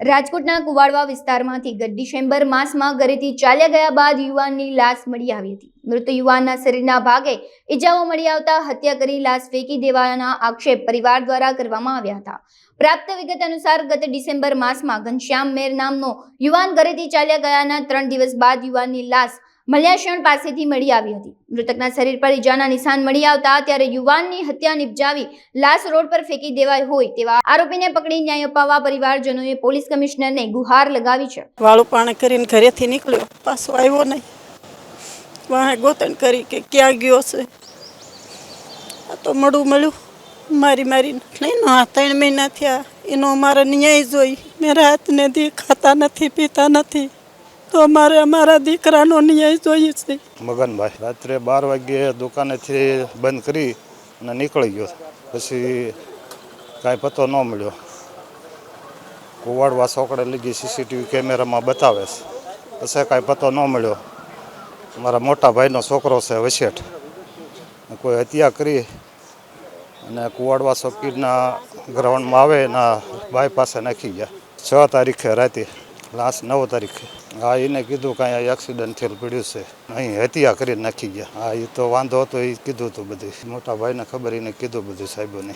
રાજકોટના કુવાડવા વિસ્તારમાંથી ગત ડિસેમ્બર માસમાં ઘરેથી ચાલ્યા ગયા બાદ યુવાનની લાશ મળી આવી હતી. મૃત યુવાનના શરીરના ભાગે ઈજાઓ મળી આવતા હત્યા કરી લાશ ફેંકી દેવાના આક્ષેપ પરિવાર દ્વારા કરવામાં આવ્યા હતા. પ્રાપ્ત વિગત અનુસાર ગત ડિસેમ્બર માસમાં ઘનશ્યામ મેર નામનો યુવાન ઘરેથી ચાલ્યા ગયાના ત્રણ દિવસ બાદ યુવાનની લાશ મલ્યાશણ પાસેથી મળી આવી હતી. મૃતકના શરીર પર ઈજાના નિશાન મળી આવતા ત્યારે યુવાનની હત્યા નિપજાવી લાશ રોડ પર ફેંકી દેવાય હોય તેવા આરોપીને પકડી ન્યાય અપાવવા પરિવારજનોએ પોલીસ કમિશનરને ગુહાર લગાવી છે. વાળું પાણી કરીને ઘરેથી નીકળ્યો. પાછો આવ્યો નહીં. વાહે ગોતણ કરી કે ક્યાં ગયો છે. આ તો મળું મળ્યું. મારી મારી નહીં આ ત્રણ મહિના થયા. એનો અમારે ન્યાય જોઈ. મેરા હાથને દી ખાતા નથી, પીતા નથી. તો અમારે અમારા દીકરાનો ન્યાય જોઈએ છે. મગનભાઈ, રાત્રે બાર વાગ્યે દુકાનેથી બંધ કરી અને નીકળી ગયો. પછી કાંઈ પતો ન મળ્યો. કુવાડવા સોકડે લીધી સીસીટીવી કેમેરામાં બતાવે છે. પછી કાંઈ પતો ન મળ્યો. મારા મોટા ભાઈનો છોકરો છે વસેઠ. કોઈ હત્યા કરી અને કુવાડવા ચોકીના ગ્રાઉન્ડમાં આવે એના ભાઈ પાસે નાખી ગયા. છ તારીખે રાતે લાસ્ટ નવ તારીખે. હા, એને કીધું કાંઈ એક્સિડન્ટ થયેલ પડ્યું છે. અહીં હત્યા કરી નાખી ગયા. હા એ તો વાંધો હતો એ કીધું હતું બધું. મોટા ભાઈને ખબર, એને કીધું બધું સાહેબોને.